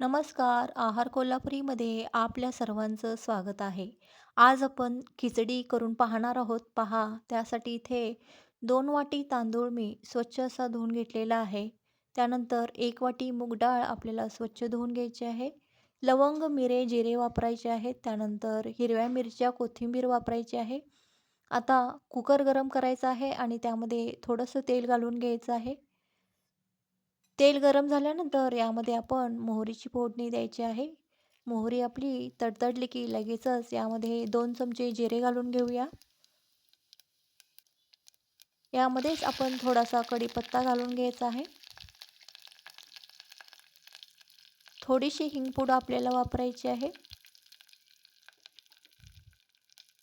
नमस्कार आहार कोल्हापुरीमध्ये आपल्या सर्वांचं स्वागत आहे. आज आपण खिचडी करून पाहणार आहोत. पहा त्यासाठी इथे दोन वाटी तांदूळ मी स्वच्छ असा धुवून घेतलेला आहे. त्यानंतर एक वाटी मूग डाळ आपल्याला स्वच्छ धुवून घ्यायची आहे. लवंग मिरे जिरे वापरायचे आहेत. त्यानंतर हिरव्या मिरच्या कोथिंबीर वापरायची आहे. आता कुकर गरम करायचा आहे आणि त्यामध्ये थोडंसं तेल घालून घ्यायचं आहे. तेल गरम झाल्यानंतर यामध्ये आपण मोहरीची फोडणी द्यायची आहे. मोहरी आपली तडतडली की लगेचच यामध्ये दोन चमचे जिरे घालून घेऊया. यामध्येच आपण थोडासा कढीपत्ता घालून घ्यायचा आहे. थोडीशी हिंगपूड आपल्याला वापरायची आहे.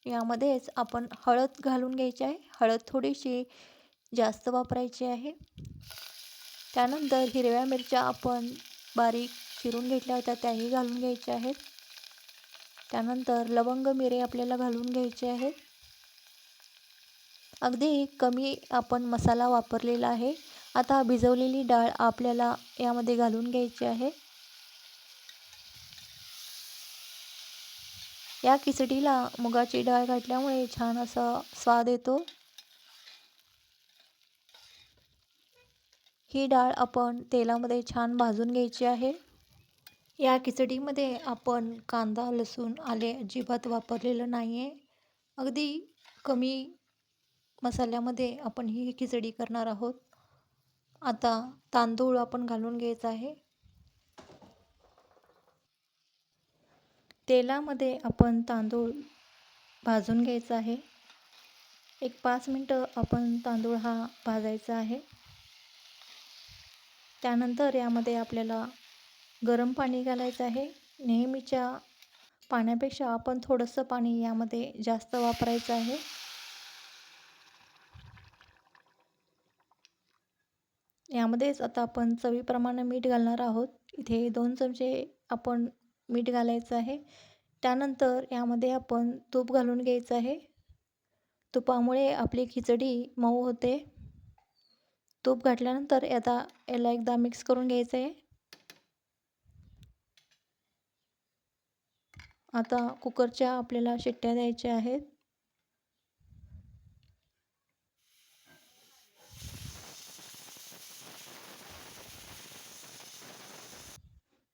यामध्येच आपण हळद घालून घ्यायची आहे. हळद थोडीशी जास्त वापरायची आहे. त्यानंतर हिरव्या मिरच्या आपण बारीक चिरून घेतल्या होत्या त्याही घालून घ्यायच्या आहेत. त्यानंतर लवंग मिरे आपल्याला घालून घ्यायचे आहेत. अगदी कमी आपण मसाला वापरलेला आहे. आता भिजवलेली डाळ आपल्याला यामध्ये घालून घ्यायची आहे. या खिचडीला मुगाची डाळ घातल्यामुळे छान असा स्वाद येतो. ही डाळ आपण तेलामध्ये छान भाजून घ्यायची आहे. या खिचडीमध्ये आपण कांदा लसूण आले अजिबात वापरलेलं नाही आहे अगदी कमी मसाल्यामध्ये आपण ही खिचडी करणार आहोत. आता तांदूळ आपण घालून घ्यायचा आहे. तेलामध्ये आपण तांदूळ भाजून घ्यायचा आहे. एक पाच मिनटं आपण तांदूळ हा भाजायचा आहे. त्यानंतर यामध्ये आपल्याला गरम पाणी घालायचं आहे. नेहमीच्या पाण्यापेक्षा आपण थोडंसं पाणी यामध्ये जास्त वापरायचं आहे. यामध्येच आता आपण चवीप्रमाणे मीठ घालणार आहोत. इथे दोन चमचे आपण मीठ घालायचं आहे. त्यानंतर यामध्ये आपण तूप घालून घ्यायचं आहे. तुपामुळे आपली खिचडी मऊ होते. तूप घातल्यानंतर आता याला एकदा मिक्स करून घ्यायचं आहे. आता कुकरच्या आपल्याला शिट्ट्या द्यायच्या आहेत.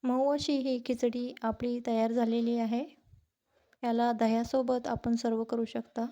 मऊ अशी ही खिचडी आपली तयार झालेली आहे. याला दह्यासोबत आपण सर्व करू शकता.